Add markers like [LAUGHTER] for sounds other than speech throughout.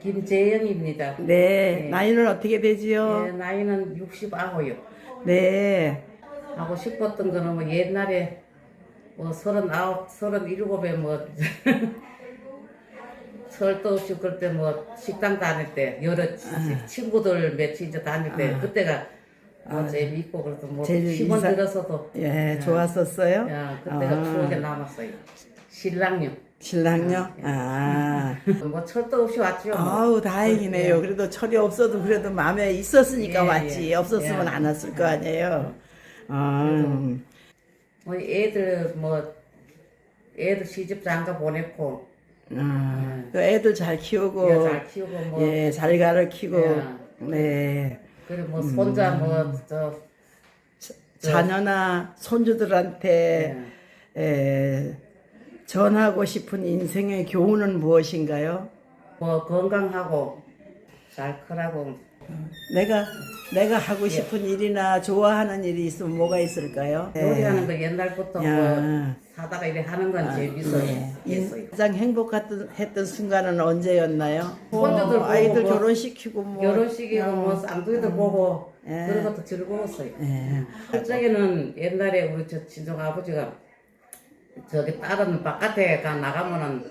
김재영입니다. 네, 네. 나이는 어떻게 되지요? 예, 나이는 69요. 네. 하고 싶었던 거는 뭐 옛날에 뭐 서른아홉, 서른일곱에 뭐 [LAUGHS] 설도 없이 그때 뭐 식당 다닐 때 여러 치- 아. 친구들 며칠 이제 다닐 때 그때가 뭐 재미있고 그래도 뭐 제일 힘은 인상- 들어서도 예, 좋았었어요? 야 그때가 아. 추억에 남았어요. 신랑요. 신랑요? 아. 뭐 철도 없이 왔죠. 뭐. 아우, 다행이네요. 예. 그래도 철이 없어도 그래도 마음에 있었으니까 예, 왔지. 예. 없었으면 예. 안 왔을 거 아니에요. 아, 뭐 애들 뭐 애들 시집 장가 보냈고 아, 또 애들 잘 키우고, 예, 잘 키우고 뭐 예, 잘 가르치고, 예. 네. 그리고 뭐 손자 음. 뭐저 자녀나 손주들한테 예. 에, 전하고 싶은 인생의 교훈은 무엇인가요? 뭐 건강하고 잘 크라고 내가 내가 하고 싶은 일이나 좋아하는 일이 있으면 뭐가 있을까요? 요리하는 거 옛날부터 예. 야. 아, 뭐 사다가 이래 하는 건 재밌어요. 예. 있어요. 가장 행복했던 했던 순간은 언제였나요? 손주들 뭐 아이들 보고 뭐 결혼시키고 뭐 결혼식이고 뭐 쌍둥이들 보고 예. 그런 것도 즐거웠어요. 예. 그쪽에는 옛날에 우리 저 친정 아버지가 저기 다른 바깥에 가 나가면은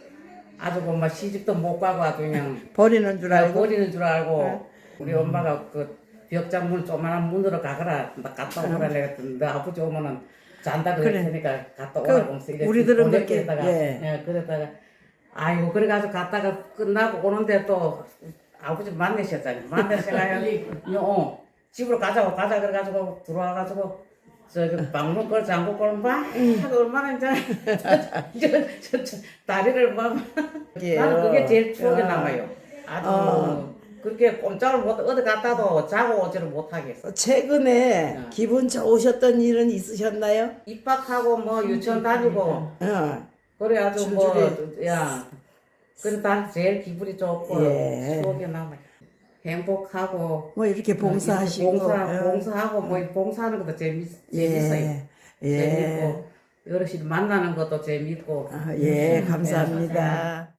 아주 뭐막 시집도 못 가고 아주 그냥 버리는 줄 알고 버리는 줄 알고 우리 엄마가 그 벽장 문 조만한 문으로 가거라 나 갔다 오라 내랬더니 너 아버지 오면은 잔다 그럴 그래. 갔다 그 오라고 하면서 이렇게 우리들은 그렇게, 그러다가 예. 예, 그러다가 아이고 그래가지고 갔다가 끝나고 오는데 또 아버지 만나셨잖아요 만나셔가지고 [LAUGHS] 어 집으로 가자고 가자 그래가지고 들어와가지고 저기 방문 걸 잠고 걸막 얼마나 이제 [LAUGHS] 저, 저, 저, 다리를 막 나는 그게 제일 추억에 야. 남아요. 아주 어. 그렇게 꼼짝을 못 어디 갔다도 자고 오지를 못하겠어. 최근에 기분 좋으셨던 일은 있으셨나요? 입학하고 뭐 유치원 다니고 어. 그래 아주 줄줄이. 뭐야 그래 다 제일 기분이 좋고 예. 추억에 남아요. 행복하고 뭐 이렇게 봉사하시고 봉사 어. 봉사하고 뭐 봉사하는 것도 재밌 재밌어요. 예. 예. 재밌고 어르신 만나는 것도 재밌고 아, 예, 감사합니다.